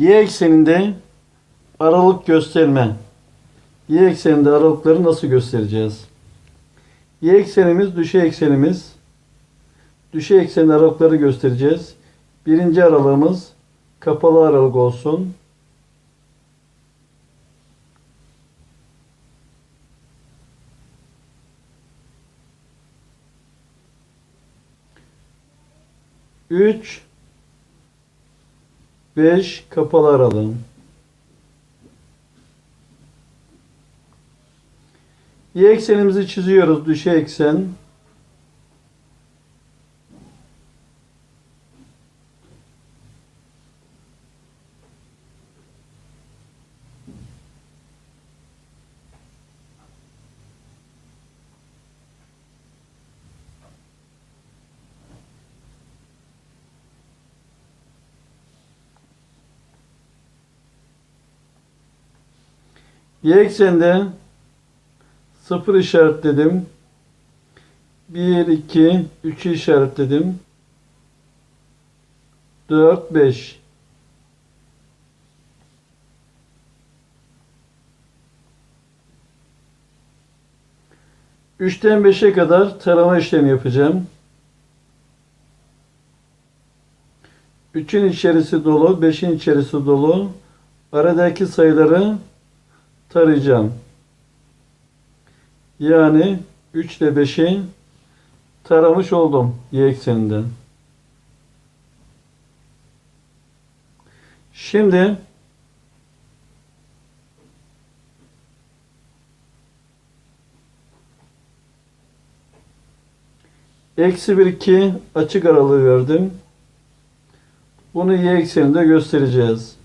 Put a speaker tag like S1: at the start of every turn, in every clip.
S1: Y ekseninde aralık gösterme. Y ekseninde aralıkları nasıl göstereceğiz? Y eksenimiz düşey eksenimiz. Düşey ekseninde aralıkları göstereceğiz. Birinci aralığımız kapalı aralık olsun. Üç, beş kapalı aralığım. Y eksenimizi çiziyoruz. Düşey eksen. Y eksende 0 işaretledim. 1, 2, 3'ü işaretledim. 4, 5. Üçten 5'e kadar tarama işlemi yapacağım. 3'ün içerisi dolu, 5'in içerisi dolu. Aradaki sayıları tarayacağım. Yani 3 ile 5'i taramış oldum y ekseninden. Şimdi eksi 1 2 açık aralığı verdim. Bunu y ekseninde göstereceğiz.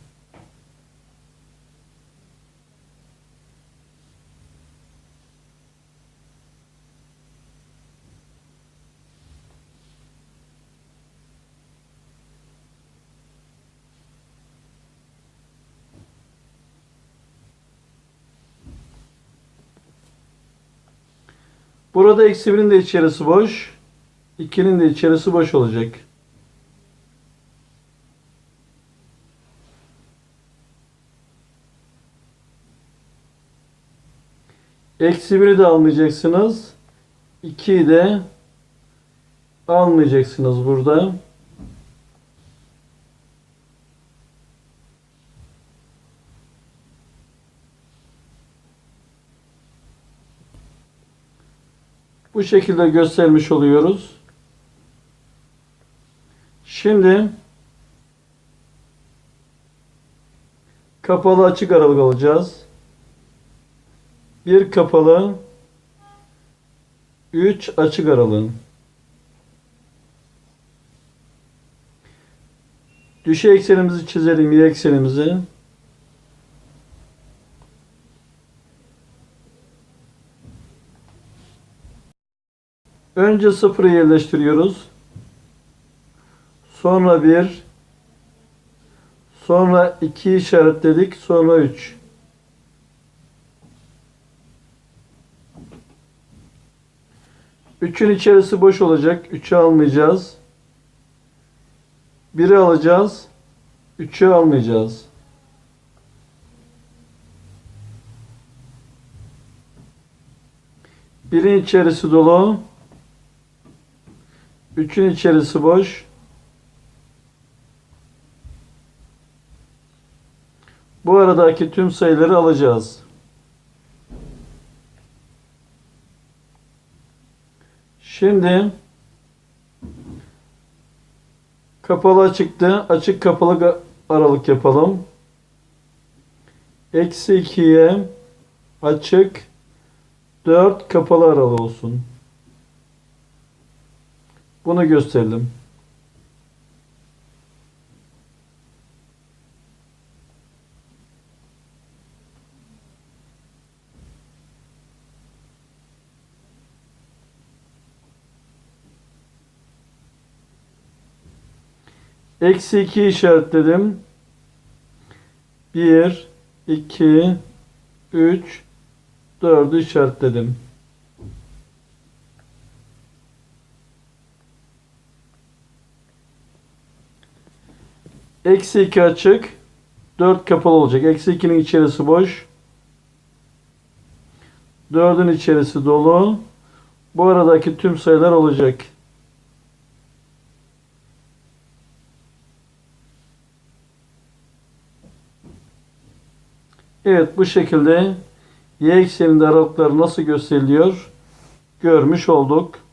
S1: Burada eksi 1'in de içerisi boş. 2'nin de içerisi boş olacak. Eksi 1'i de almayacaksınız. 2'yi de almayacaksınız burada. Bu şekilde göstermiş oluyoruz. Şimdi kapalı açık aralık alacağız. Bir kapalı 3 açık aralığın. Düşey eksenimizi çizelim, y eksenimizi. Önce sıfırı yerleştiriyoruz. Sonra 1 sonra 2 işaretledik. Sonra 3. Üçün içerisi boş olacak. 3'ü almayacağız. 1'i alacağız. 3'ü almayacağız. Birin içerisi dolu. Üçün içerisi boş. Bu aradaki tüm sayıları alacağız. Şimdi kapalı çıktı. Açık kapalı aralık yapalım. Eksi 2'ye açık 4 kapalı aralık olsun. Bunu gösterelim. Eksi 2 işaretledim. 1, 2, 3, 4'ü işaretledim. Eksi 2 açık. 4 kapalı olacak. Eksi 2'nin içerisi boş. 4'ün içerisi dolu. Bu aradaki tüm sayılar olacak. Evet bu şekilde y ekseninde aralıklar nasıl gösteriliyor görmüş olduk.